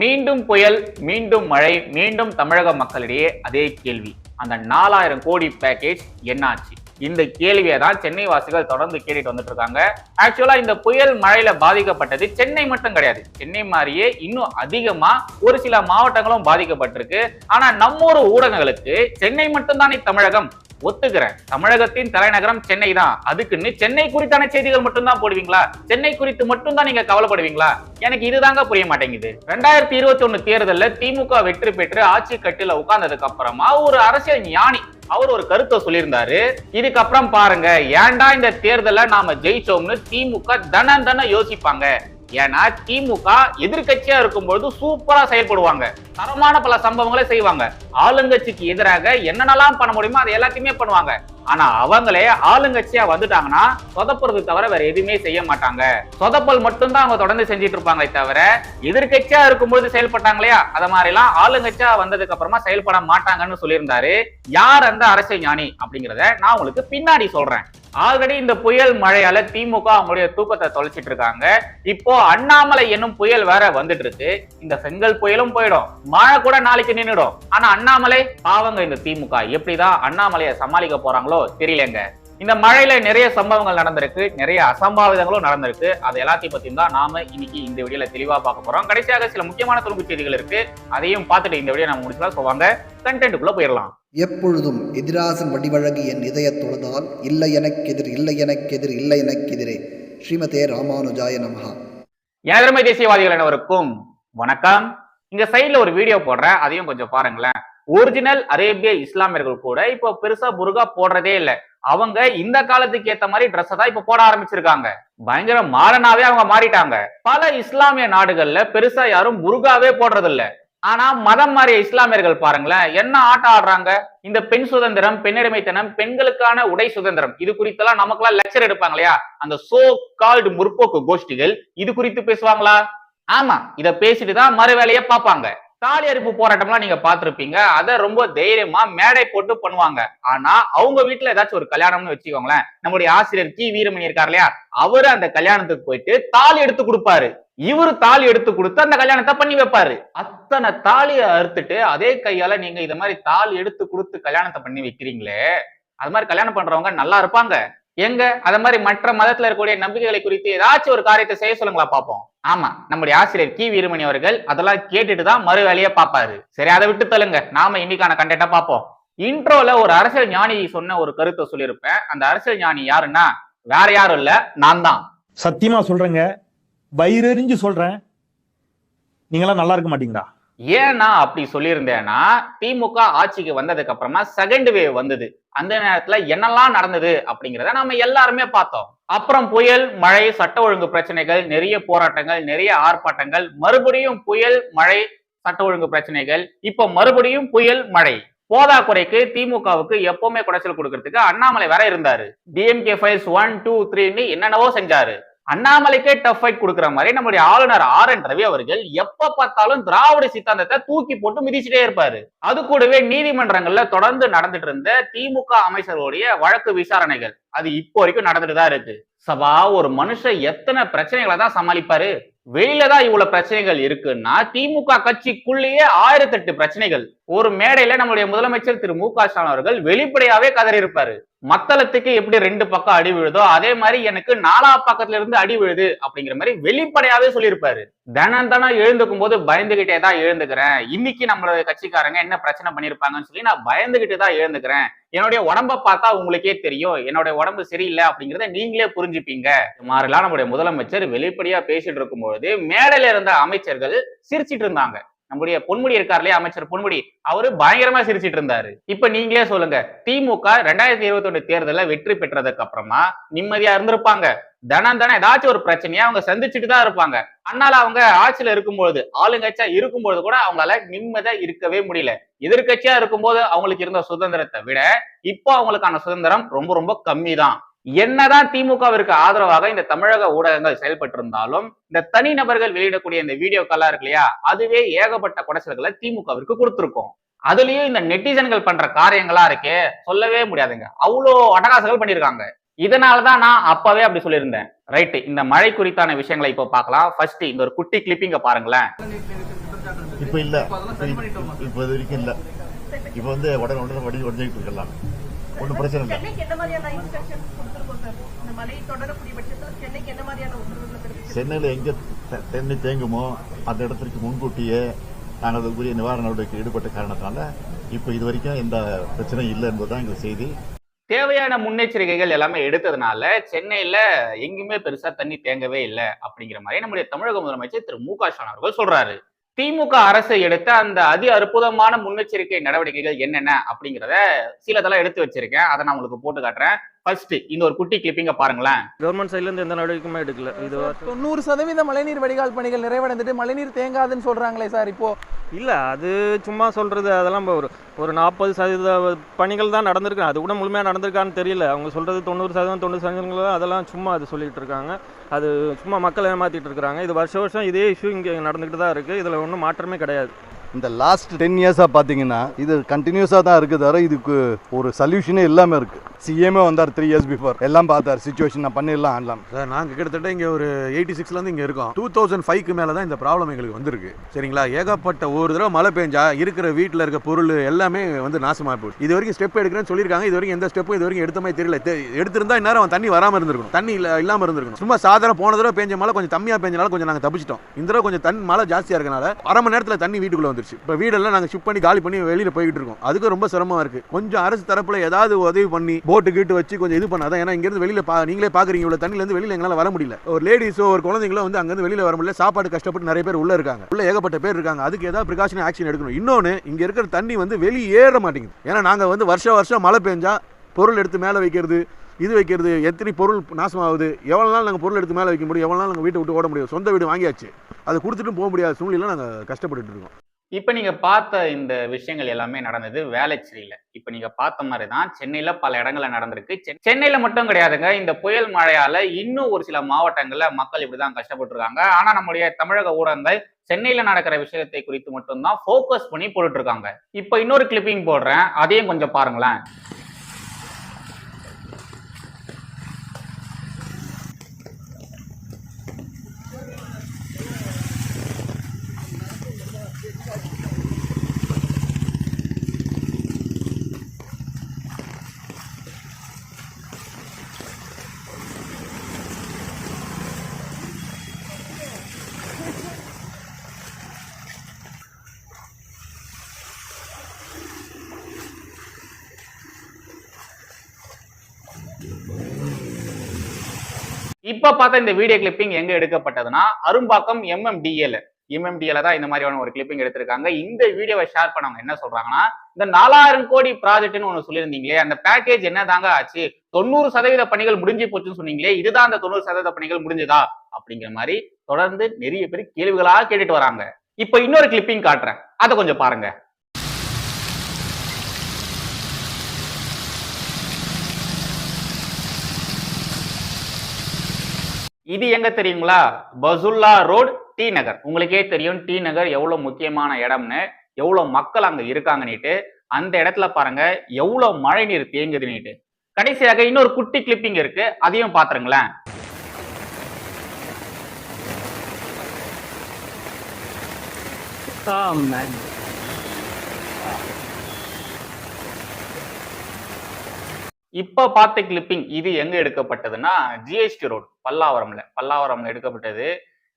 மீண்டும் புயல் மீண்டும் மழை மீண்டும் தமிழக மக்களிடையே அதே கேள்வி. அந்த நாலாயிரம் கோடி பேக்கேஜ் என்னாச்சு? இந்த கேள்வியை தான் சென்னை வாசிகள் தொடர்ந்து கேட்டுட்டு வந்துட்டு இருக்காங்க ஆக்சுவலா இந்த புயல் மழையில பாதிக்கப்பட்டது சென்னை மட்டும் கிடையாது. சென்னை மாதிரியே இன்னும் அதிகமா ஒரு சில மாவட்டங்களும் பாதிக்கப்பட்டிருக்கு. ஆனா நம்மூர் ஊடகங்களுக்கு சென்னை மட்டும்தானே தமிழகம். ஒத்துக்கிறேன். தமிழகத்தின் தலைநகரம் சென்னை தான் அதுக்குன்னு சென்னை குறித்தான செய்திகள் மட்டும்தான் போடுவீங்களா? சென்னை குறித்து மட்டும்தான் நீங்க கவலைப்படுவீங்களா? எனக்கு இதுதாங்க புரிய மாட்டேங்குது. ரெண்டாயிரத்தி இருபத்தி ஒண்ணு தேர்தலில் திமுக வெற்றி பெற்று ஆட்சி கட்டில உட்கார்ந்ததுக்கு அப்புறமா ஒரு அரசியல் ஞானி அவர் ஒரு கருத்தை சொல்லியிருந்தாரு. இதுக்கப்புறம் பாருங்க ஏன்டா இந்த தேர்தலை நாம ஜெயிச்சோம்னு திமுக தன தன யோசிப்பாங்க. ஏன்னா திமுக எதிர்கட்சியா இருக்கும்போது சூப்பரா செயல்படுவாங்க. தரமான பல சம்பவங்களை செய்வாங்க. ஆளுங்கட்சிக்கு எதிராக என்னென்னலாம் பண்ண முடியுமோ அதை எல்லாத்தையுமே பண்ணுவாங்க. ஆனா அவங்களே ஆளுங்கட்சியா வந்துட்டாங்கன்னா சொதப்புறது தவிர வேற எதுவுமே செய்ய மாட்டாங்க. சொதப்பல் மட்டும்தான் அவங்க தொடர்ந்து செஞ்சுட்டு இருப்பாங்களே தவிர எதிர்கட்சியா இருக்கும்போது செயல்பட்டாங்க இல்லையா? அத மாதிரி எல்லாம் ஆளுங்கட்சியா வந்ததுக்கு அப்புறமா செயல்பட மாட்டாங்கன்னு சொல்லியிருந்தாரு. யார் அந்த அரசியல் ஞானி அப்படிங்கறத நான் உங்களுக்கு பின்னாடி சொல்றேன். ஆல்ரெடி இந்த புயல் மழையால திமுக அவங்களுடைய தூக்கத்தை தொலைச்சிட்டு இருக்காங்க. இப்போ அண்ணாமலை என்னும் புயல் வேற வந்துட்டு இருக்கு இந்த செங்கல் புயலும் போயிடும். மழை கூட நாளைக்கு நின்றுடும் ஆனா அண்ணாமலை பாவங்க இந்த திமுக. எப்படிதான் அண்ணாமலையை சமாளிக்க போறாங்களோ தெரியலங்க. இந்த மழையில நிறைய சம்பவங்கள் நடந்திருக்கு. நிறைய அசம்பாவிதங்களும் நடந்திருக்கு. அது எல்லாத்தையும் பத்தியும் தான் நாம இன்னைக்கு இந்த வீடியோல தெளிவா பார்க்க போறோம். கடைசியாக சில முக்கியமான துணுக்கு செய்திகள் இருக்கு. அதையும் பார்த்துட்டு இந்த வீடியோ நம்ம முடிச்சலாம் ஸோ வாங்க கண்டென்ட்டுக்குள்ள போயிடலாம். எப்பொழுதும் எதிராசன் வடிவழகு என் இதயத் தொழுதால் இல்லை எனக்கெதிர் இல்லை எனக்கெதிர் இல்லை எனக்கெதிரே ஸ்ரீமதே ராமானுஜாய நமஹா. எனதருமை தேசியவாதிகள் அனைவருக்கும் வணக்கம். இங்க சைடுல ஒரு வீடியோ போடுறேன். அதையும் கொஞ்சம் பாருங்களேன். ஒரிஜினல் அரேபிய இஸ்லாமியர்கள் கூட இப்போ பெருசா புருகா போடுறதே இல்ல. அவங்க இந்த காலத்துக்கு ஏத்த மாதிரி ட்ரெஸ் தான் இப்ப போட ஆரம்பிச்சிருக்காங்க. பயங்கர மாறனாவே அவங்க மாறிட்டாங்க. பல இஸ்லாமிய நாடுகள்ல பெருசா யாரும் முருகாவே போடுறது இல்ல ஆனா மதம் மாறிய இஸ்லாமியர்கள் பாருங்களேன் என்ன ஆட்டம் ஆடுறாங்க? இந்த பெண் சுதந்திரம் பெண்ணடிமைத்தனம் பெண்களுக்கான உடை சுதந்திரம் இது குறித்தெல்லாம் நமக்கெல்லாம் லெக்சர் எடுப்பாங்க இல்லையா? அந்த சோ கால்டு முற்போக்கு கோஷ்டிகள் இது குறித்து பேசுவாங்களா? ஆமா இத பேசிட்டு தான் மறு வேலையை பார்ப்பாங்க. தாலி அறுப்பு போராட்டம்லாம் நீங்க பார்த்துருப்பீங்க. அதை ரொம்ப தைரியமா மேடை போட்டு பண்ணுவாங்க. ஆனா அவங்க வீட்டுல ஏதாச்சும் ஒரு கல்யாணம்னு வச்சுக்கோங்களேன். நம்முடைய ஆசிரியர் கி. வீரமணி இருக்கார் இல்லையா? அவரு அந்த கல்யாணத்துக்கு போயிட்டு தாலி எடுத்து கொடுப்பாரு. இவரு தாலி எடுத்து கொடுத்து அந்த கல்யாணத்தை பண்ணி வைப்பாரு. அத்தனை தாலியை அறுத்துட்டு அதே கையால நீங்க இத மாதிரி தாலி எடுத்து கொடுத்து கல்யாணத்தை பண்ணி வைக்கிறீங்களே. அது மாதிரி கல்யாணம் பண்றவங்க நல்லா இருப்பாங்க. எங்க? அத மாதிரி மற்ற மதத்துல இருக்கக்கூடிய நம்பிக்கைகளை குறித்து ஏதாச்சும் ஒரு காரியத்தை செய்ய சொல்லுங்களா பாப்போம். ஆமா நம்முடைய ஆசிரியர் கி. வீரமணி அவர்கள் அதெல்லாம் கேட்டுட்டு தான் மறு வேலையை பார்ப்பாரு சரி அதை விட்டு தள்ளுங்க. நாம இன்னைக்கான கண்டென்ட்டா பார்ப்போம் இன்ட்ரோல ஒரு அரசியல் ஞானி சொன்ன ஒரு கருத்தை சொல்லியிருப்பேன். அந்த அரசியல் ஞானி யாருன்னா வேற யாரும் இல்ல நான் தான். சத்தியமா சொல்றேங்க. வயிறெறிஞ்சு சொல்றேன். நீங்களாம் நல்லா இருக்க மாட்டீங்களா? ஏன் நான் அப்படி சொல்லியிருந்தேன்னா திமுக ஆட்சிக்கு வந்ததுக்கு அப்புறமா செகண்ட் வேவ் வந்தது. அந்த நேரத்துல என்னெல்லாம் நடந்தது அப்படிங்கிறத நம்ம எல்லாருமே பார்த்தோம். அப்புறம் புயல் மழை சட்ட ஒழுங்கு பிரச்சனைகள் நிறைய போராட்டங்கள் நிறைய ஆர்ப்பாட்டங்கள் மறுபடியும் புயல் மழை சட்ட ஒழுங்கு பிரச்சனைகள் இப்போ மறுபடியும் புயல் மழை. போதாக்குறைக்கு திமுகவுக்கு எப்பவுமே குடைச்சல் கொடுக்கறதுக்கு அண்ணாமலை வேற இருந்தாரு. டிஎம்கே ஃபைல்ஸ் ஒன் டூ த்ரீன்னு என்னென்னவோ செஞ்சாரு. அண்ணாமலைக்கே டஃப் ஃபைட் கொடுக்குற மாதிரி நம்முடைய ஆளுநர் ஆர் என் ரவி அவர்கள் எப்ப பார்த்தாலும் திராவிட சித்தாந்தத்தை தூக்கி போட்டு மிதிச்சுட்டே இருப்பாரு. அது கூடவே நீதிமன்றங்கள்ல தொடர்ந்து நடந்துட்டு இருந்த திமுக அமைச்சர்களுடைய வழக்கு விசாரணைகள் அது இப்போ வரைக்கும் நடந்துட்டு தான் இருக்கு. சபா ஒரு மனுஷன் எத்தனை பிரச்சனைகளை தான் சமாளிப்பாரு? வெளியில தான் இவ்வளவு பிரச்சனைகள் இருக்குன்னா திமுக கட்சிக்குள்ளேயே ஆயிரத்தெட்டு பிரச்சனைகள் ஒரு மேடையில நம்முடைய முதலமைச்சர் திரு மு க ஸ்டாலின் அவர்கள் வெளிப்படையாவே கதறியிருப்பாரு. மத்தளத்துக்கு எப்படி ரெண்டு பக்கம் அடி விழுதோ அதே மாதிரி எனக்கு நாலா பக்கத்துல இருந்து அடி விழுது அப்படிங்கிற மாதிரி வெளிப்படையாவே சொல்லியிருப்பாரு. தினம் தினம் எழுந்துக்கும் போது பயந்துகிட்டே தான் எழுந்துக்கிறேன். இன்னைக்கு நம்மளோட கட்சிக்காரங்க என்ன பிரச்சனை பண்ணிருப்பாங்கன்னு சொல்லி நான் பயந்துகிட்டு தான் எழுந்துக்கிறேன். என்னுடைய உடம்ப பார்த்தா உங்களுக்கே தெரியும். என்னுடைய உடம்பு சரியில்லை அப்படிங்கிறத நீங்களே புரிஞ்சுப்பீங்க. மாதிரிலாம் நம்முடைய முதலமைச்சர் வெளிப்படையா பேசிட்டு இருக்கும்பொழுது மேடையில இருந்த அமைச்சர்கள் சிரிச்சிட்டு இருந்தாங்க. நம்முடைய பொன்முடி இருக்கார் இல்லையா அமைச்சர் பொன்முடி அவரு பயங்கரமா சிரிச்சிட்டு இருந்தாரு. இப்ப நீங்களே சொல்லுங்க திமுக ரெண்டாயிரத்தி இருபத்தி ஒண்ணு தேர்தலில் வெற்றி பெற்றதுக்கு அப்புறமா நிம்மதியா இருந்திருப்பாங்க. தனம் தினம் ஏதாச்சும் ஒரு பிரச்சனையா அவங்க சந்திச்சுட்டு தான் இருப்பாங்க. அதனால அவங்க ஆட்சியில இருக்கும்போது ஆளுங்கட்சியா இருக்கும்போது கூட அவங்களால நிம்மதியா இருக்கவே முடியல. எதிர்கட்சியா இருக்கும்போது அவங்களுக்கு இருந்த சுதந்திரத்தை விட இப்போ அவங்களுக்கான சுதந்திரம் ரொம்ப ரொம்ப கம்மி தான் என்னதான் திமுகவிற்கு ஆதரவாக இந்த தமிழக ஊடகங்கள் செயல்பட்டு இருந்தாலும் இந்த தனிநபர்கள் வெளியிடக்கூடிய இந்த வீடியோக்கெல்லாம் இருக்கு இல்லையா அதுவே ஏகப்பட்ட குடைச்சல்களை திமுகவிற்கு கொடுத்திருக்கோம். அதுலயும் இந்த நெட்டிசன்கள் பண்ற காரியங்களா இருக்கே சொல்லவே முடியாதுங்க. அவ்வளோ அட்டகாசங்கள் பண்ணியிருக்காங்க. இதனாலதான் நான் அப்பவே அப்படி சொல்லியிருந்தேன். ரைட் இந்த மழை குறித்தான விஷயங்களை இப்போ பார்க்கலாம். ஃபர்ஸ்ட் இந்த ஒரு குட்டி கிளிப்பிங்க பாருங்களேன். இப்போ இல்ல. இப்போ இது வரைக்கும் இல்ல. இப்போ வந்து உடனே உடனே வடி உடஞ்சிட்டு இருக்கலாம். ஒன்றும் பிரச்சனை இல்லை. சென்னைக்கு என்ன மாதிரியான இன்ஸ்ட்ரக்ஷன்ஸ் கொடுத்துருக்கோம் சார் இந்த மழை தொடரக்கூடிய பட்சத்தில் சென்னைக்கு என்ன மாதிரியான உத்தரவுகளை பிறப்பிச்சிருக்கோம்? சென்னையில் எங்கே த- தண்ணி தேங்குமோ அந்த இடத்திற்கு முன்கூட்டியே நாங்கள் அதுக்குரிய நிவாரண நடவடிக்கை ஈடுபட்ட காரணத்தினால இப்போ இது வரைக்கும் எந்த பிரச்சனையும் இல்லை என்பதுதான் எங்கள் செய்தி. தேவையான முன்னெச்சரிக்கைகள் எல்லாமே எடுத்ததுனால சென்னையில எங்குமே பெருசா தண்ணி தேங்கவே இல்லை அப்படிங்கிற மாதிரி நம்முடைய தமிழக முதலமைச்சர் திரு மு க ஸ்டாலின் அவர்கள் சொல்றாரு. திமுக அரசு எடுத்த அந்த அதி அற்புதமான முன்னெச்சரிக்கை நடவடிக்கைகள் என்னென்ன அப்படிங்கிறத சிலதெல்லாம் எடுத்து வச்சிருக்கேன். அதை நான் உங்களுக்கு போட்டு காட்டுறேன். ஃபர்ஸ்ட் இந்த ஒரு குட்டி கிளிப்பிங்க பாருங்களேன். கவர்மெண்ட் சைட்ல இருந்து எந்த நடவடிக்கையுமே எடுக்கல. இது தொண்ணூறு சதவீத மழைநீர் வடிகால் பணிகள் நிறைவடைந்துட்டு மழைநீர் தேங்காதுன்னு சொல்றாங்களே சார் இப்போ. இல்ல அது சும்மா சொல்றது அதெல்லாம் ஒரு ஒரு நாற்பது சதவீத பணிகள் தான் நடந்திருக்கு. அது கூட முழுமையா நடந்திருக்கான்னு தெரியல. அவங்க சொல்றது தொண்ணூறு சதவீதம் தொண்ணூறு சதவீதம் அதெல்லாம் சும்மா அது சொல்லிட்டு இருக்காங்க. அது சும்மா மக்கள் ஏமாத்திட்டு இருக்காங்க இது வருஷம் வருஷம் இதே இஷ்யூ இங்க நடந்துகிட்டு தான் இருக்கு. இதுல ஒன்றும் மாற்றமே கிடையாது. இந்த லாஸ்ட் டென் இயர்ஸாக பார்த்தீங்கன்னா இது கண்டினியூஸாக தான் இருக்குது தவிர இதுக்கு ஒரு சொல்யூஷனே இல்லாமல் இருக்குது சிஎம்ஏ வந்தார் த்ரீ இயர்ஸ் பிஃபோர் எல்லாம் பார்த்தார் சுச்சுவேஷன் நான் பண்ணிடலாம் ஆடலாம் சார் நாங்கள் கிட்டத்தட்ட இங்கே ஒரு எயிட்டி சிக்ஸ்லேருந்து இங்கே இருக்கோம். டூ தௌசண்ட் ஃபைவ்க்கு மேலே தான் இந்த ப்ராப்ளம் எங்களுக்கு வந்திருக்கு. சரிங்களா? ஏகப்பட்ட ஒரு தடவை மழை பெஞ்சா இருக்கிற வீட்டில் இருக்க பொருள் எல்லாமே வந்து நாசமாக போயிடும் இது வரைக்கும் ஸ்டெப் எடுக்கிறேன்னு சொல்லியிருக்காங்க. இது வரைக்கும் எந்த ஸ்டெப்பும் இது வரைக்கும் எடுத்த மாதிரி தெரியல. எடுத்திருந்தா இந்நேரம் அவன் தண்ணி வராமல் இருந்திருக்கும் தண்ணி இல்லை இல்லாமல் இருந்திருக்கும் சும்மா சாதாரண போன தடவை பெஞ்ச மழை கொஞ்சம் கம்மியாக பெஞ்சனால கொஞ்சம் நாங்கள் தப்பிச்சிட்டோம். இந்த தடவை கொஞ்சம் தண்ணி மழை ஜாஸ்தியாக இருக்கனால அரை மணி நேரத்தில் தண்ணி வீட்டுக்குள்ளே வந்துருச்சு. இப்போ வீடெல்லாம் நாங்கள் ஷிஃப்ட் பண்ணி காலி பண்ணி வெளியில் போய்கிட்டு இருக்கோம். அதுக்கு ரொம்ப சிரமமாக இருக்குது கொஞ்சம் அரசு தரப்பில் ஏதாவது உதவி பண்ணி போட்டு கீட்டு வச்சு கொஞ்சம் இது பண்ணாதான். ஏன்னா இங்கேருந்து வெளியில் பா நீங்களே பார்க்குறீங்க இவ்வளோ தண்ணியிலேருந்து வெளியில் எங்களால் வர முடியல. ஒரு லேடிஸோ ஒரு குழந்தைங்களோ வந்து அங்கேருந்து வெளியில் வர முடியல. சாப்பாடு கஷ்டப்பட்டு நிறைய பேர் உள்ளே இருக்காங்க. உள்ள ஏகப்பட்ட பேர் இருக்காங்க. அதுக்கு ஏதாவது ப்ரிகாஷன் ஆக்ஷன் எடுக்கணும். இன்னொன்று இங்கே இருக்கிற தண்ணி வந்து வெளியேற மாட்டேங்குது. ஏன்னா நாங்கள் வந்து வருஷம் வருஷம் மழை பெஞ்சா பொருள் எடுத்து மேலே வைக்கிறது இது வைக்கிறது எத்தனை பொருள் நாசமாகுது எவ்வளோ நாள் நாங்கள் பொருள் எடுத்து மேலே வைக்க முடியும் எவ்வளோ நாள் நாங்கள் வீட்டை விட்டு ஓட முடியும் சொந்த வீடு வாங்கியாச்சு. அதை கொடுத்துட்டு போக முடியாத சூழ்நிலை நாங்கள் கஷ்டப்பட்டுட்டு இருக்கோம். இப்போ நீங்கள் பார்த்த இந்த விஷயங்கள் எல்லாமே நடந்தது வேளச்சேரியில. இப்போ நீங்கள் பார்த்த மாதிரி தான் சென்னையில் பல இடங்களில் நடந்திருக்கு. சென்னையில் மட்டும் கிடையாதுங்க. இந்த புயல் மழையால் இன்னும் ஒரு சில மாவட்டங்களில் மக்கள் இப்படி தான் கஷ்டப்பட்டுருக்காங்க. ஆனால் நம்முடைய தமிழக ஊடகங்கள் சென்னையில் நடக்கிற விஷயத்தை குறித்து மட்டும்தான் ஃபோக்கஸ் பண்ணி போட்டுட்ருக்காங்க இப்போ இன்னொரு கிளிப்பிங் போடுறேன். அதையும் கொஞ்சம் பாருங்களேன். இப்ப பார்த்த இந்த வீடியோ கிளிப்பிங் எங்க எடுக்கப்பட்டதுன்னா அரும்பாக்கம் எம்எம்டிஏல எம்எம்டிஎல தான் இந்த மாதிரியான ஒரு கிளிப்பிங் எடுத்திருக்காங்க. இந்த வீடியோவை ஷேர் பண்ணவங்க என்ன சொல்றாங்கன்னா இந்த நாலாயிரம் கோடி ப்ராஜெக்ட்னு ஒண்ணு சொல்லியிருந்தீங்களே அந்த பேக்கேஜ் என்ன தாங்க ஆச்சு? தொண்ணூறு சதவீத பணிகள் முடிஞ்சு போச்சுன்னு சொன்னீங்களே இதுதான் அந்த தொண்ணூறு சதவீத பணிகள் முடிஞ்சதா? அப்படிங்கிற மாதிரி தொடர்ந்து நிறைய பேர் கேள்விகளாக கேட்டுட்டு வராங்க. இப்ப இன்னொரு கிளிப்பிங் காட்டுறேன். அதை கொஞ்சம் பாருங்க. இது எங்க தெரியுங்களா? Pasullah road T Nagar. உங்களுக்கே தெரியும் டி நகர் எவ்வளவு முக்கியமான இடம்னு எவ்வளவு மக்கள் அங்க இருக்காங்கன்னுட்டு அந்த இடத்துல பாருங்க எவ்வளவு மழை நீர் தேங்குதுன்னுட்டு. கடைசியாக இன்னொரு குட்டி கிளிப்பிங் இருக்கு அதையும் பாத்துருங்களேன். இப்ப பார்த்த கிளிப்பிங் இது எங்க எடுக்கப்பட்டதுன்னா ஜிஎஸ்டி ரோடு பல்லாவரம்ல. பல்லாவரம்ல எடுக்கப்பட்டது.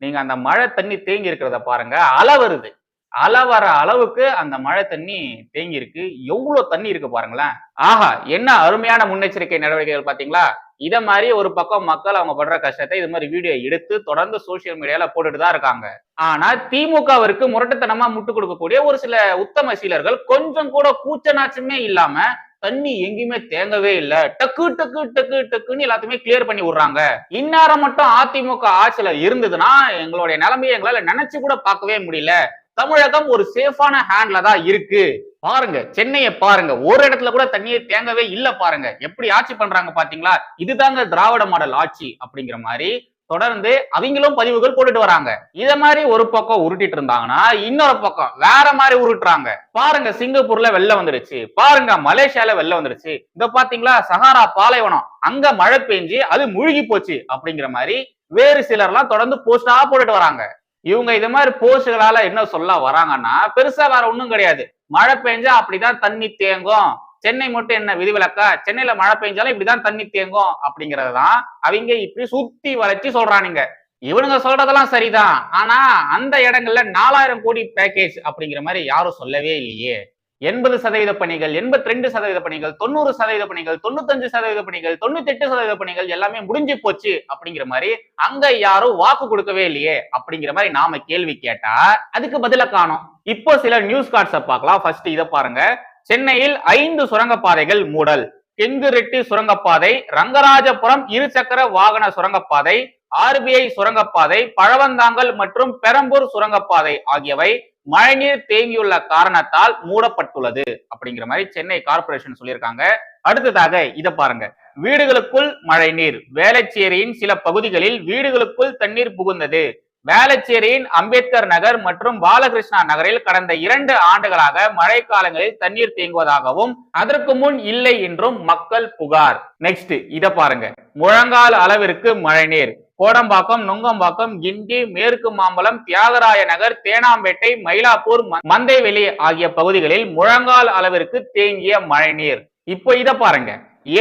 நீங்க அந்த மழை தண்ணி தேங்கி இருக்கிறத பாருங்க. அலை வருது. அலை வர அளவுக்கு அந்த மழை தண்ணி தேங்கி இருக்கு. எவ்வளவு தண்ணி இருக்கு பாருங்களேன். ஆஹா என்ன அருமையான முன்னெச்சரிக்கை நடவடிக்கைகள் பாத்தீங்களா இதை மாதிரி ஒரு பக்கம் மக்கள் அவங்க படுற கஷ்டத்தை இது மாதிரி வீடியோ எடுத்து தொடர்ந்து சோசியல் மீடியால போட்டுட்டு தான் இருக்காங்க. ஆனா திமுகவிற்கு முரட்டுத்தனமா முட்டு கொடுக்கக்கூடிய ஒரு சில உத்தம சீலர்கள் கொஞ்சம் கூட கூச்ச நாச்சமே இல்லாம தண்ணி எங்கேயுமே தேங்கவே இல்ல. டக்கு டக்கு டக்கு டக்குன்னு எல்லாத்தையுமே கிளியர் பண்ணி விடுறாங்க. இந்நேரம் மட்டும் அதிமுக ஆட்சியில இருந்ததுன்னா எங்களுடைய நிலைமையை எங்களால நினைச்சு கூட பார்க்கவே முடியல. தமிழகம் ஒரு சேஃபான ஹேண்ட்ல தான் இருக்கு. பாருங்க சென்னையை பாருங்க. ஒரு இடத்துல கூட தண்ணியே தேங்கவே இல்ல பாருங்க. எப்படி ஆட்சி பண்றாங்க பாத்தீங்களா? இதுதாங்க திராவிட மாடல் ஆட்சி அப்படிங்கிற மாதிரி தொடர்ந்து அவங்களும் பதிவுகள் போட்டுட்டு வராங்க. இத மாதிரி ஒரு பக்கம் உருட்டிட்டு இருந்தாங்கன்னா இன்னொரு பக்கம் வேற மாதிரி உருட்டுறாங்க. பாருங்க சிங்கப்பூர்ல வெள்ளம் வந்துருச்சு. பாருங்க மலேசியால வெள்ளம் வந்துருச்சு. இந்த பாத்தீங்களா? சஹாரா பாலைவனம். அங்க மழை பெஞ்சு அது முழுகி போச்சு அப்படிங்கிற மாதிரி வேறு சிலர்லாம் தொடர்ந்து போஸ்டா போட்டுட்டு வராங்க. இவங்க இது மாதிரி போஸ்டுகளால என்ன சொல்ல வராங்கன்னா பெருசா வேற ஒண்ணும் கிடையாது. மழை பெஞ்சா அப்படிதான் தண்ணி தேங்கும். சென்னை மட்டும் என்ன விதிவிலக்கா? சென்னையில மழை பெஞ்சாலும் இப்படிதான் தண்ணி தேங்கும் அப்படிங்கறதுதான் அவங்க இப்படி சுத்தி வளைச்சு சொல்றானுங்க. இவனுங்க சொல்றதெல்லாம் சரிதான். ஆனா அந்த இடங்கள்ல நாலாயிரம் கோடி பேக்கேஜ் அப்படிங்கிற மாதிரி யாரும் சொல்லவே இல்லையே. எண்பது சதவீத பணிகள் எண்பத்தி ரெண்டு சதவீத பணிகள் தொண்ணூறு சதவீத பணிகள் தொண்ணூத்தஞ்சு சதவீத பணிகள் தொண்ணூத்தி எட்டு சதவீத பணிகள் எல்லாமே முடிஞ்சு போச்சு அப்படிங்கிற மாதிரி அங்க யாரும் வாக்கு கொடுக்கவே இல்லையே அப்படிங்கிற மாதிரி நாம கேள்வி கேட்டா அதுக்கு பதில காணோம். இப்போ சில நியூஸ் கார்ட்ஸை பார்க்கலாம். ஃபர்ஸ்ட் இதை பாருங்க. சென்னையில் ஐந்து சுரங்கப்பாதைகள் மூடல். கெங்குரெட்டி சுரங்கப்பாதை ரங்கராஜபுரம் இருசக்கர வாகன சுரங்கப்பாதை ஆர்பிஐ சுரங்கப்பாதை பழவந்தாங்கல் மற்றும் பெரம்பூர் சுரங்கப்பாதை ஆகியவை மழைநீர் தேங்கியுள்ள காரணத்தால் மூடப்பட்டுள்ளது அப்படிங்கிற மாதிரி சென்னை கார்ப்பரேஷன் சொல்லியிருக்காங்க. அடுத்ததாக இதை பாருங்க. வீடுகளுக்குள் மழைநீர் வேளச்சேரியின் சில பகுதிகளில் வீடுகளுக்குள் தண்ணீர் புகுந்தது. வேளச்சேரியின் அம்பேத்கர் நகர் மற்றும் பாலகிருஷ்ணா நகரில் கடந்த இரண்டு ஆண்டுகளாக மழைக்காலங்களில் தண்ணீர் தேங்குவதாகவும் அதற்கு முன் இல்லை என்றும் மக்கள் புகார். நெக்ஸ்ட் இத பாருங்க. முழங்கால் அளவிற்கு மழைநீர் கோடம்பாக்கம் நுங்கம்பாக்கம் கிண்டி மேற்கு மாம்பலம் தியாகராய நகர் தேனாம்பேட்டை மயிலாப்பூர் மந்தைவெளி ஆகிய பகுதிகளில் முழங்கால் அளவிற்கு தேங்கிய மழைநீர் இப்போ இத பாருங்க.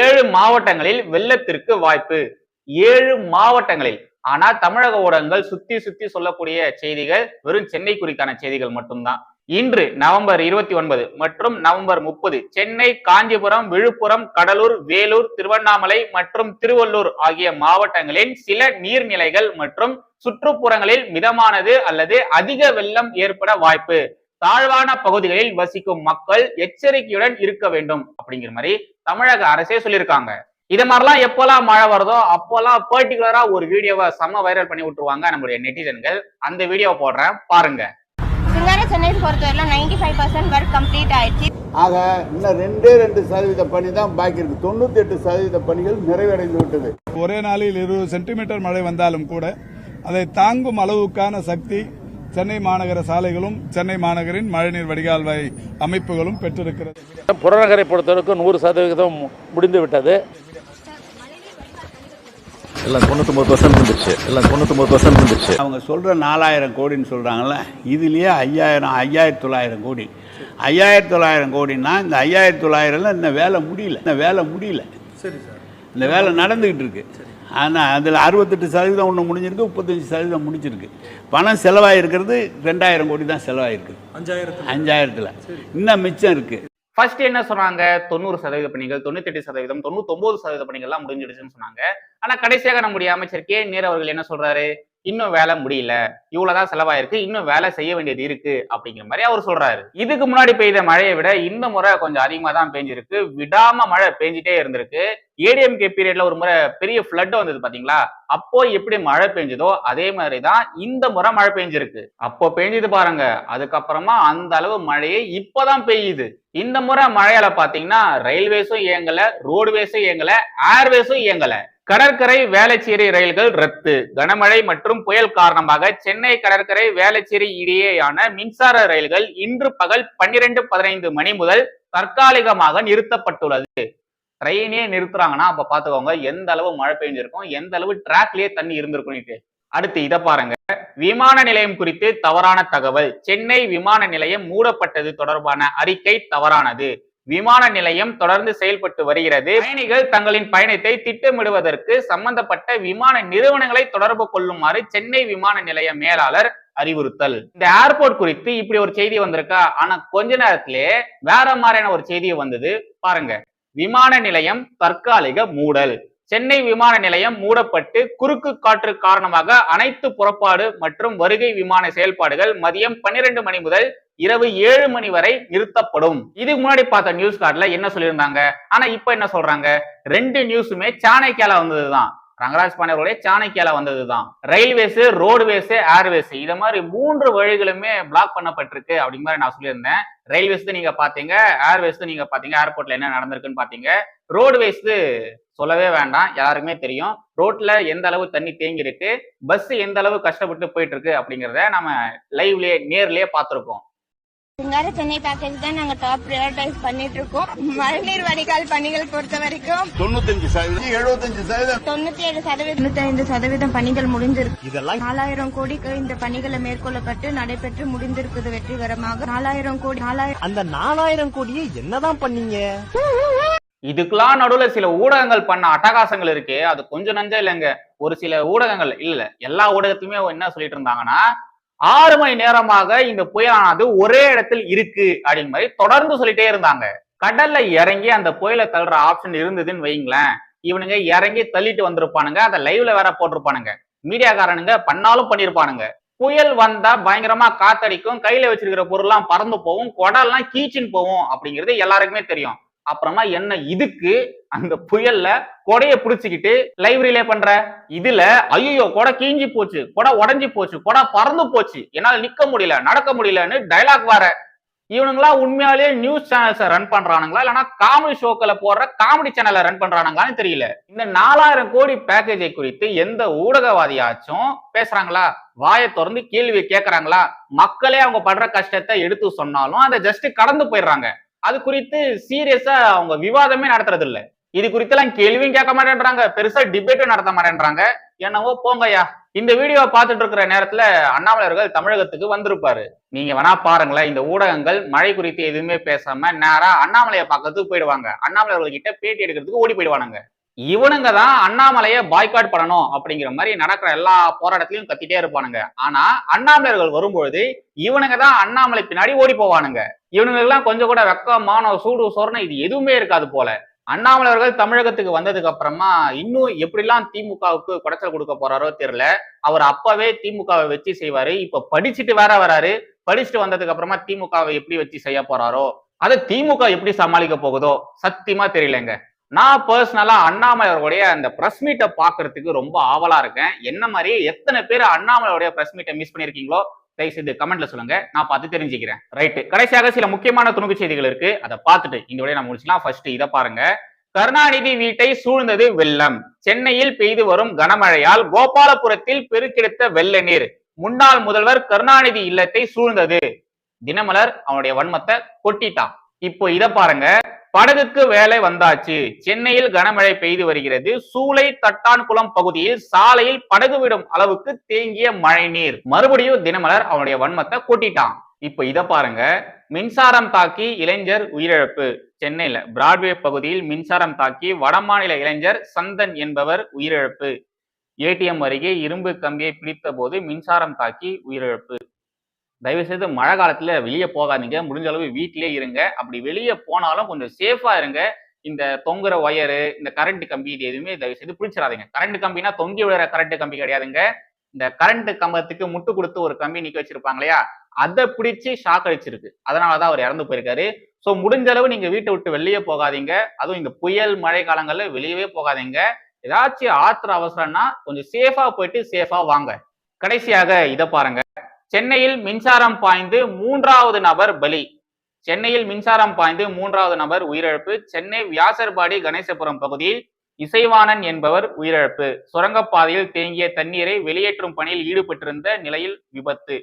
ஏழு மாவட்டங்களில் வெள்ளத்திற்கு வாய்ப்பு. ஏழு மாவட்டங்களில் ஆனா தமிழக ஊடகங்கள் சுத்தி சுத்தி சொல்லக்கூடிய செய்திகள் வெறும் சென்னை குறித்தான செய்திகள் மட்டும்தான். இன்று நவம்பர் இருபத்தி ஒன்பது மற்றும் நவம்பர் முப்பது சென்னை காஞ்சிபுரம் விழுப்புரம் கடலூர் வேலூர் திருவண்ணாமலை மற்றும் திருவள்ளூர் ஆகிய மாவட்டங்களின் சில நீர்நிலைகள் மற்றும் சுற்றுப்புறங்களில் மிதமானது அல்லது அதிக வெள்ளம் ஏற்பட வாய்ப்பு. தாழ்வான பகுதிகளில் வசிக்கும் மக்கள் எச்சரிக்கையுடன் இருக்க வேண்டும் அப்படிங்கிற மாதிரி தமிழக அரசே சொல்லியிருக்காங்க. இது மாதிரிலாம் எப்போல்லாம் மழை வருதோ அப்போல்லாம் பர்டிகுலரா ஒரு வீடியோவை செம்ம வைரல் பண்ணி விட்டுருவாங்க நம்மளுடைய நெட்டிசன்கள் அந்த வீடியோவை போடுறேன். பாருங்க. சிங்கார சென்னை பொறுத்தவரையிலும் ninety five percent work complete ஆயிடுச்சு. ஆக இன்னும் ரெண்டே ரெண்டு சதவீத பணி தான் பாக்கி இருக்கு. தொண்ணூத்தி எட்டு சதவீத பணிகள் நிறைவடைந்து விட்டது. ஒரே நாளில் இருபது சென்டிமீட்டர் மழை வந்தாலும் கூட அதை தாங்கும் அளவுக்கான சக்தி சென்னை மாநகர சாலைகளும் சென்னை மாநகரின் மழைநீர் வடிகால் வாய் அமைப்புகளும் பெற்றிருக்கிறது. புறநகரை பொறுத்தவரைக்கும் நூறு சதவிகிதம் முடிந்து விட்டது. எல்லாம் தொண்ணூத்தொம்பது பர்சன்ட் இருந்துச்சு எல்லாம் தொண்ணூத்தொம்பது பர்சன்ட் இருந்துச்சு அவங்க சொல்ற நாலாயிரம் கோடின்னு சொல்றாங்கல்ல இதுலயே ஐயாயிரம் ஐயாயிரத்தி தொள்ளாயிரம் கோடி. ஐயாயிரத்தி தொள்ளாயிரம் கோடின்னா இந்த ஐயாயிரத்தி தொள்ளாயிரம்ல இந்த வேலை முடியல. இந்த வேலை முடியல. இந்த வேலை நடந்துகிட்டு இருக்கு. ஆனால் அதில் அறுபத்தெட்டு சதவீதம் ஒன்று முடிஞ்சிருக்கு முப்பத்தஞ்சு சதவீதம் முடிச்சிருக்கு. பணம் செலவாயிருக்கிறது ரெண்டாயிரம் கோடி தான் செலவாயிருக்கு. அஞ்சாயிரத்தில். அஞ்சாயிரத்தில். இன்னும் மிச்சம் இருக்கு. ஃபர்ஸ்ட் என்ன சொன்னாங்க? தொண்ணூறு சதவீத பணிகள் தொண்ணூத்தி எட்டு சதவீதம் தொண்ணூத்தொன்பது சதவீத பணிகள்லாம் முடிஞ்சிடுச்சுன்னு சொன்னாங்க. ஆனா கடைசியாக நம்முடைய அமைச்சர் கே. நேரு அவர்கள் என்ன சொல்றாரு? இன்னும் வேலை முடியல. இவ்வளவுதான் செலவாயிருக்கு. இன்னும் வேலை செய்ய வேண்டியது இருக்கு அப்படிங்கிற மாதிரி அவர் சொல்றாரு. இதுக்கு முன்னாடி பெய்த மழையை விட இந்த முறை கொஞ்சம் அதிகமா தான் பெஞ்சிருக்கு. விடாம மழை பெஞ்சிட்டே இருந்திருக்கு. ஏடிஎம்கே பீரியட்ல ஒரு முறை பெரிய ஃப்ளட் வந்தது பாத்தீங்களா? அப்போ எப்படி மழை பெஞ்சதோ அதே மாதிரி தான் இந்த முறை மழை பெஞ்சிருக்கு. அப்போ பெஞ்சது பாருங்க. அதுக்கப்புறமா அந்த அளவு மழையே இப்பதான் பெய்யுது. இந்த முறை மழையால பாத்தீங்கன்னா ரயில்வேஸும் இயங்கல ரோடுவேஸும் இயங்கல ஏர்வேஸும் இயங்கல. கடற்கரை வேளச்சேரி ரயில்கள் ரத்து. கனமழை மற்றும் புயல் காரணமாக சென்னை கடற்கரை வேளச்சேரி இடையேயான மின்சார ரயில்கள் இன்று பகல் பன்னிரண்டு பதினைந்து மணி முதல் தற்காலிகமாக நிறுத்தப்பட்டுள்ளது. ட்ரெயினே நிறுத்துறாங்கன்னா அப்ப பாத்துக்கோங்க எந்த அளவு மழை பெஞ்சிருக்கும் எந்த அளவு டிராக்லயே தண்ணி இருந்திருக்கும் அடுத்து இத பாருங்க. விமான நிலையம் குறித்து தவறான தகவல். சென்னை விமான நிலையம் மூடப்பட்டது தொடர்பான அறிக்கை தவறானது. விமான நிலையம் தொடர்ந்து செயல்பட்டு வருகிறது. பயணிகள் தங்களின் பயணத்தை திட்டமிடுவதற்கு சம்பந்தப்பட்ட விமான நிறுவனங்களை தொடர்பு கொள்ளுமாறு சென்னை விமான நிலைய மேலாளர் அறிவுறுத்தல். இந்த ஏர்போர்ட் குறித்து இப்படி ஒரு செய்தி வந்திருக்கா? ஆனா கொஞ்ச நேரத்திலே வேற மாதிரியான ஒரு செய்தி வந்தது. பாருங்க. விமான நிலையம் தற்காலிக மூடல். சென்னை விமான நிலையம் மூடப்பட்டு குறுக்கு காற்று காரணமாக அனைத்து புறப்பாடு மற்றும் வருகை விமான செயல்பாடுகள் மதியம் பன்னிரண்டு மணி முதல் இரவு ஏழு மணி வரை நிறுத்தப்படும். இதுக்கு முன்னாடி பார்த்த நியூஸ் கார்டுல என்ன சொல்லியிருந்தாங்க? ஆனா இப்ப என்ன சொல்றாங்க? ரெண்டு நியூஸுமே சாணக்கியால வந்ததுதான். ரங்கராஜ் பாண்டியர்களுடைய சாணக்கியால வந்ததுதான். ரயில்வேஸ் ரோடுவேஸ் ஏர்வேஸ் இத மாதிரி மூன்று வழிகளுமே பிளாக் பண்ணப்பட்டிருக்கு அப்படிங்கிற மாதிரி நான் சொல்லியிருந்தேன். ரயில்வேஸ் நீங்க பாத்தீங்க ஏர்வேஸ் நீங்க பாத்தீங்க ஏர்போர்ட்ல என்ன நடந்திருக்குன்னு பாத்தீங்க ரோடுவேஸ் சொல்லவே வேண்டாம் யாருக்குமே தெரியும். ரோட்ல எந்த அளவு தண்ணி தேங்கி இருக்கு பஸ் எந்த அளவு கஷ்டப்பட்டு போயிட்டு இருக்கு அப்படிங்கிறத நம்ம லைவ்லயே நேர்லயே பார்த்திருக்கோம் சிங்கார சென்னை பேக்கேஜ் தான் நாங்க டாப் ப்ரையாரிட்டைஸ் பண்ணிட்டு இருக்கோம் மழைநீர் வடிகால் பணிகள் பொறுத்த வரைக்கும் தொண்ணூத்தஞ்சு சதவீதம். எழுபத்தஞ்சு சதவீதம். தொண்ணூத்தி ஏழு சதவீதம். தொண்ணூத்தி ஐந்து சதவீதம் பணிகள் முடிஞ்சிருக்கு. இதெல்லாம் நாலாயிரம் கோடிக்கு இந்த பணிகளை மேற்கொள்ளப்பட்டு நடைபெற்று முடிந்திருக்குது வெற்றிகரமாக. நாலாயிரம் கோடி நாலாயிரம் அந்த நாலாயிரம் கோடியை என்னதான் பண்ணீங்க? இதுக்கெல்லாம் நடுவுல சில ஊடகங்கள் பண்ண அட்டகாசங்கள் இருக்கு. அது கொஞ்சம் நஞ்சம் இல்லைங்க. ஒரு சில ஊடகங்கள் இல்ல எல்லா ஊடகத்துலயுமே என்ன சொல்லிட்டு இருந்தாங்கன்னா ஆறு மணி நேரமாக இந்த புயலானது ஒரே இடத்தில் இருக்கு அப்படிங்கிற மாதிரி தொடர்ந்து சொல்லிட்டே இருந்தாங்க. கடல்ல இறங்கி அந்த புயலை தள்ளுற ஆப்ஷன் இருந்ததுன்னு வைங்களேன் இவனுங்க இறங்கி தள்ளிட்டு வந்திருப்பானுங்க. அதை லைவ்ல வேற போட்டிருப்பானுங்க. மீடியாக்காரனுங்க பண்ணாலும் பண்ணிருப்பானுங்க. புயல் வந்தா பயங்கரமா காத்தடிக்கும். கையில வச்சிருக்கிற பொருள்லாம் பறந்து போகும். குடம்லாம் கீச்சின்னு போகும் அப்படிங்கிறது எல்லாருக்குமே தெரியும். அப்புறமா என்ன இதுக்கு அந்த புயல்ல கொடைய பிடிச்சிக்கிட்டு லைவ் ரிலே பண்ற? இதுல ஐயோ கொடை கீஞ்சி போச்சு கொடை உடஞ்சி போச்சு கொடை பறந்து போச்சு. என்னால நிக்க முடியல நடக்க முடியலன்னு டைலாக் வர இவனுங்களா உண்மையாலேயே நியூஸ் சேனல்ஸை ரன் பண்றானுங்களா? இல்லைன்னா காமெடி ஷோக்களை போடுற காமெடி சேனலை ரன் பண்றானுங்களான்னு தெரியல. இந்த நாலாயிரம் கோடி பேக்கேஜை குறித்து எந்த ஊடகவாதியாச்சும் பேசுறாங்களா? வாயை திறந்து கேள்வி கேட்கறாங்களா மக்களே அவங்க படுற கஷ்டத்தை எடுத்து சொன்னாலும் அதை ஜஸ்ட் கடந்து போயிடுறாங்க. அது குறித்து சீரியஸா அவங்க விவாதமே நடத்துறது இல்ல இது குறித்தெல்லாம் கேள்வியும் கேட்க மாட்டேன்றாங்க. பெருசா டிபேட்டும் நடத்த மாட்டேன்றாங்க. என்னவோ போங்கய்யா. இந்த வீடியோவை பார்த்துட்டு இருக்கிற நேரத்துல அண்ணாமலையர்கள் தமிழகத்துக்கு வந்திருப்பாரு. நீங்க வேணா பாருங்களேன் இந்த ஊடகங்கள் மழை குறித்து எதுவுமே பேசாம நேரா அண்ணாமலையை பார்க்கறதுக்கு போயிடுவாங்க. அண்ணாமலையர்கள் கிட்ட பேட்டி எடுக்கிறதுக்கு ஓடி போயிடுவானுங்க. இவனுங்க தான் அண்ணாமலையை பாய்காட் பண்ணணும் அப்படிங்கிற மாதிரி நடக்கிற எல்லா போராட்டத்திலையும் கத்திட்டே இருப்பானுங்க. ஆனா அண்ணாமலையர்கள் வரும்பொழுது இவனுங்க தான் அண்ணாமலை பின்னாடி ஓடி போவானுங்க. இவனுங்களுக்கெல்லாம் கொஞ்சம் கூட வெக்கம் மானம் சூடு சோறுனா இது எதுவுமே இருக்காது போல. அண்ணாமலை அவர்கள் தமிழகத்துக்கு வந்ததுக்கு அப்புறமா இன்னும் எப்படிலாம் திமுகவுக்கு குடைச்சல் கொடுக்க போறாரோ தெரியல. அவர் அப்பவே திமுகவை வச்சு செய்வாரு. இப்ப படிச்சுட்டு வேற வராரு. படிச்சுட்டு வந்ததுக்கு அப்புறமா திமுகவை எப்படி வச்சு செய்ய போறாரோ அதை திமுக எப்படி சமாளிக்க போகுதோ சத்தியமா தெரியலங்க. நான் பர்சனலா அண்ணாமலை அவர்களுடைய அந்த பிரஸ் மீட்டை பாக்குறதுக்கு ரொம்ப ஆவலா இருக்கேன். என்ன மாதிரி எத்தனை பேர் அண்ணாமலையோடைய பிரஸ் மீட்டை மிஸ் பண்ணிருக்கீங்களோ தயவு செய்து கமெண்ட்ல சொல்லுங்க. நான் பார்த்து தெரிஞ்சுக்கிறேன். ரைட்டு கடைசியாக சில முக்கியமான துணுக்கு செய்திகள் இருக்கு. அதை பார்த்துட்டு இந்த வழியை நான் முடிச்சுக்கலாம். ஃபர்ஸ்ட் இதை பாருங்க. கருணாநிதி வீட்டை சூழ்ந்தது வெள்ளம். சென்னையில் பெய்து வரும் கனமழையால் கோபாலபுரத்தில் பெருக்கெடுத்த வெள்ள நீர். முன்னாள் முதல்வர் கருணாநிதி இல்லத்தை சூழ்ந்தது. தினமலர் அவனுடைய வன்மத்தை கொட்டிட்டான். இப்போ இத பாருங்க. படகுக்கு வேலை வந்தாச்சு. சென்னையில் கனமழை பெய்து வருகிறது. சூளை தட்டான்குளம் பகுதியில் சாலையில் படகு விடும் அளவுக்கு தேங்கிய மழை நீர். மறுபடியும் தினமலர் அவனுடைய வன்மத்தை கூட்டிட்டான். இப்ப இத பாருங்க. மின்சாரம் தாக்கி இளைஞர் உயிரிழப்பு. சென்னையில பிராட்வே பகுதியில் மின்சாரம் தாக்கி வடமாநில இளைஞர் சந்தன் என்பவர் உயிரிழப்பு. ஏடிஎம் அருகே இரும்பு கம்பியை பிடித்த போது மின்சாரம் தாக்கி உயிரிழப்பு. தயவு செய்து மழை காலத்தில் வெளியே போகாதீங்க. முடிஞ்ச அளவு வீட்டிலே இருங்க. அப்படி வெளியே போனாலும் கொஞ்சம் சேஃபாக இருங்க. இந்த தொங்குற ஒயரு இந்த கரண்ட் கம்பி இது எதுவுமே தயவு செய்து பிடிச்சிடாதீங்க. கரண்ட் கம்பினா தொங்கி விழுற கரண்ட் கம்பி கிடையாதுங்க. இந்த கரண்ட் கம்பத்துக்கு முட்டு கொடுத்து ஒரு கம்பி நிற்க வச்சிருப்பாங்க இல்லையா? அதை பிடிச்சி ஷாக் அடிச்சிருக்கு. அதனாலதான் அவர் இறந்து போயிருக்காரு. ஸோ முடிஞ்ச அளவு நீங்கள் வீட்டை விட்டு வெளியே போகாதீங்க. அதுவும் இந்த புயல் மழை காலங்களில் வெளியவே போகாதீங்க. ஏதாச்சும் ஆத்திர அவசரம்னா கொஞ்சம் சேஃபாக போயிட்டு சேஃபாக வாங்க. கடைசியாக இதை பாருங்க. சென்னையில் மின்சாரம் பாய்ந்து மூன்றாவது நபர் பலி. சென்னையில் மின்சாரம் பாய்ந்து மூன்றாவது நபர் உயிரிழப்பு. சென்னை வியாசர்பாடி கணேசபுரம் பகுதியில் இசைவாணன் என்பவர் உயிரிழப்பு. சுரங்கப்பாதையில் தேங்கிய தண்ணீரை வெளியேற்றும் பணியில் ஈடுபட்டிருந்த நிலையில் விபத்து.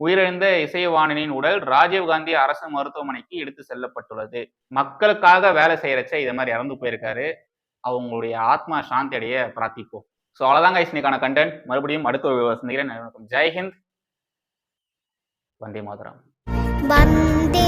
உயிரிழந்த இசைவாணனின் உடல் ராஜீவ்காந்தி அரசு மருத்துவமனைக்கு எடுத்து செல்லப்பட்டுள்ளது. மக்களுக்காக வேலை செய்யறச்ச இதை மாதிரி இறந்து போயிருக்காரு. அவங்களுடைய ஆத்மா சாந்தி அடைய பிரார்த்திப்போம். ஸோ அவ்வளோதாங்க இன்னைக்கான கண்டென்ட் மறுபடியும் அடுத்த சந்திக்கிறேன். ஜெய்ஹிந்த். வந்தே மாதரம் வந்தே